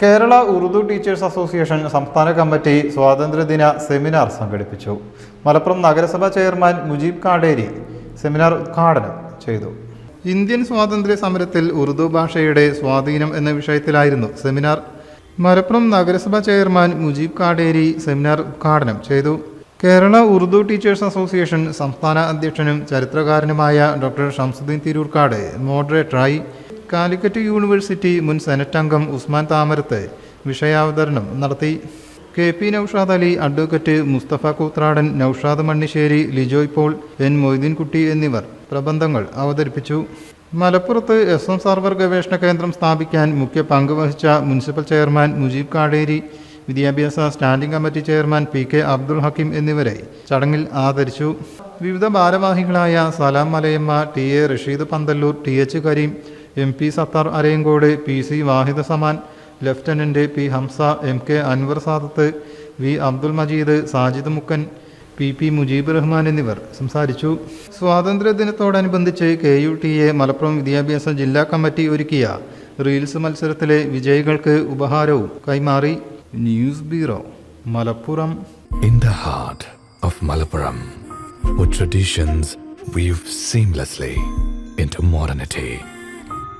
Kerala Urdu teachers association സംസ്ഥാന committee സ്വാതന്ത്ര്യദിന seminar സംഘടിപ്പിച്ചു. മലപ്പുറം നഗരസഭാ ചെയർമാൻ മുജീബ് കാടേരി സെമിനാർ ഉദ്ഘാടനം ചെയ്തു. ഇന്ത്യൻ സ്വാതന്ത്ര്യ സമരത്തിൽ ഉറുദു ഭാഷയുടെ സ്വാധീനം എന്ന വിഷയത്തിലായിരുന്നു സെമിനാർ. മലപ്പുറം നഗരസഭാ ചെയർമാൻ മുജീബ് കാടേരി സെമിനാർ ഉദ്ഘാടനം ചെയ്തു. കേരള ഉറുദു ടീച്ചേഴ്സ് അസോസിയേഷൻ സംസ്ഥാന അധ്യക്ഷനും ചരിത്രകാരനുമായ ഡോക്ടർ ഷംസുദ്ദീൻ തിരൂർക്കാട് മോഡറേറ്ററായി. കാലിക്കറ്റ് യൂണിവേഴ്സിറ്റി മുൻ സെനറ്റ് അംഗം ഉസ്മാൻ താമരത്ത് വിഷയാവതരണം നടത്തി. K P Naushad Ali advocate Mustafa Koothradan Naushad Manniserry Lijoy Paul N Moideenkutty എന്നിവർ പ്രബന്ധങ്ങൾ അവതരിപ്പിച്ചു. മലപ്പുറത്ത് എസ് എം സർവർ ഗവേഷണ കേന്ദ്രം സ്ഥാപിക്കാൻ മുഖ്യ പങ്ക് വഹിച്ച മുനിസിപ്പൽ ചെയർമാൻ മുജീബ് കാടേരി വിദ്യാഭ്യാസ standing committee chairman P K Abdul Hakeem എന്നിവരെ ചടങ്ങിൽ ആദരിച്ചു. വിവിധ ഭാരവാഹികളായ Salam Malayamma T A Rasheed Panthalloor T H Kareem M P Sathar Arayankode P C Wahid Saman lieutenant P Hamza M K Anwar Sadath V Abdul Majeed Sajid Mukkan P P Mujeeb Rahman എന്നിവർ സംസാരിച്ചു. സ്വാതന്ത്ര്യദിനത്തോടനുബന്ധിച്ച് K U T A Malappuram വിദ്യാഭ്യാസ ജില്ലാ committee ഒരുക്കിയ reels മത്സരത്തിലെ വിജയികൾക്ക് ഉപഹാരവും കൈമാറി. News bureau Malappuram. In the heart of Malappuram traditions weave seamlessly into modernity,